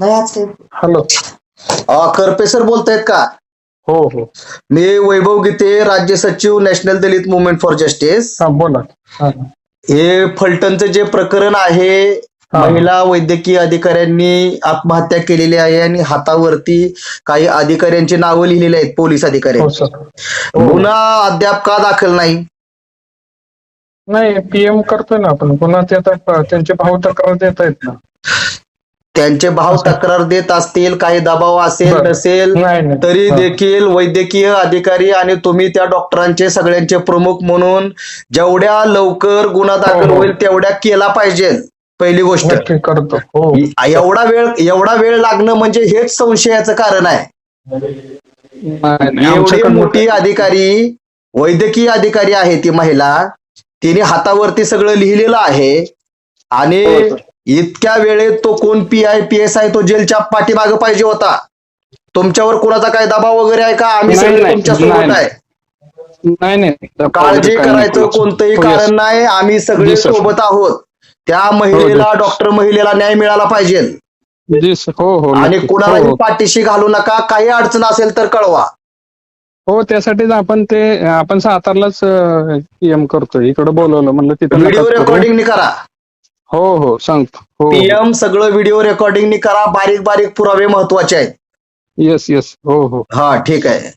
नाही आज काही हॅलो. अ, करपे सर बोलतायत का? हो हो. मी वैभव गीते राज्य सचिव national Dalit movement for justice. हा बोला. हा, हा. हे फलटणचं जे प्रकरण आहे हा. महिला वैद्यकीय अधिकाऱ्यांनी आत्महत्या केलेली आहे आणि हातावरती काही अधिकाऱ्यांची नावं लिहिलेली आहेत पोलीस हो अधिकाऱ्यांची सर. हो. गुन्हा अद्याप का दाखल नाही? नाही पीएम करतोय ना आपण. पुन्हा ते आता त्यांचे भाऊ तक्रार देत आहेत ना. त्यांचे भाव तक्रार देत असतील काही दबाव असेल. नसेल तरी हा. देखील वैद्यकीय अधिकारी आणि तुम्ही त्या डॉक्टरांचे सगळ्यांचे प्रमुख म्हणून जेवढ्या लवकर गुन्हा दाखल हो, हो. होईल तेवढ्या केला पाहिजे पहिली गोष्ट करतो हो एवढा वेळ एवढा वेळ लागणं म्हणजे हेच संशयाचं कारण आहे एवढी मोठी अधिकारी वैद्यकीय अधिकारी आहे ती महिला तिने हातावरती सगळं लिहिलेलं आहे आणि हो. इतक्या वेळेत तो कोण P I P S I तो जेलच्या पाठीमागे पाहिजे होता. तुमच्यावर कोणाचा काय दबाव वगैरे आहे का? आम्ही नाही, सगळे नाही, तुमच्यासोबत नाही, आहे. नाही नाही. काळजी करायचं. कोणतंही हो, कारण. नाही. आम्ही सगळे. सोबत आहोत. त्या महिलेला हो, डॉक्टर महिलेला न्याय मिळाला पाहिजे. जी सर. हो हो आणि नक्की. कुणालाही हो, पाठीशी घालू नका. काही अडचण असेल तर कळवा. हो त्यासाठीच आपण ते आपण सातारलाच पीएम करतोय. इकडे बोलवलं. म्हणलं तिथं व्हिडिओ नका करू. रेकॉर्डिंग करा. हो हो सांगतो. हो पीएम सगळं व्हिडिओ रेकॉर्डिंग करा बारीक बारीक पुरावे महत्त्वाचे आहेत. येस येस हो हो. हा ठीक आहे.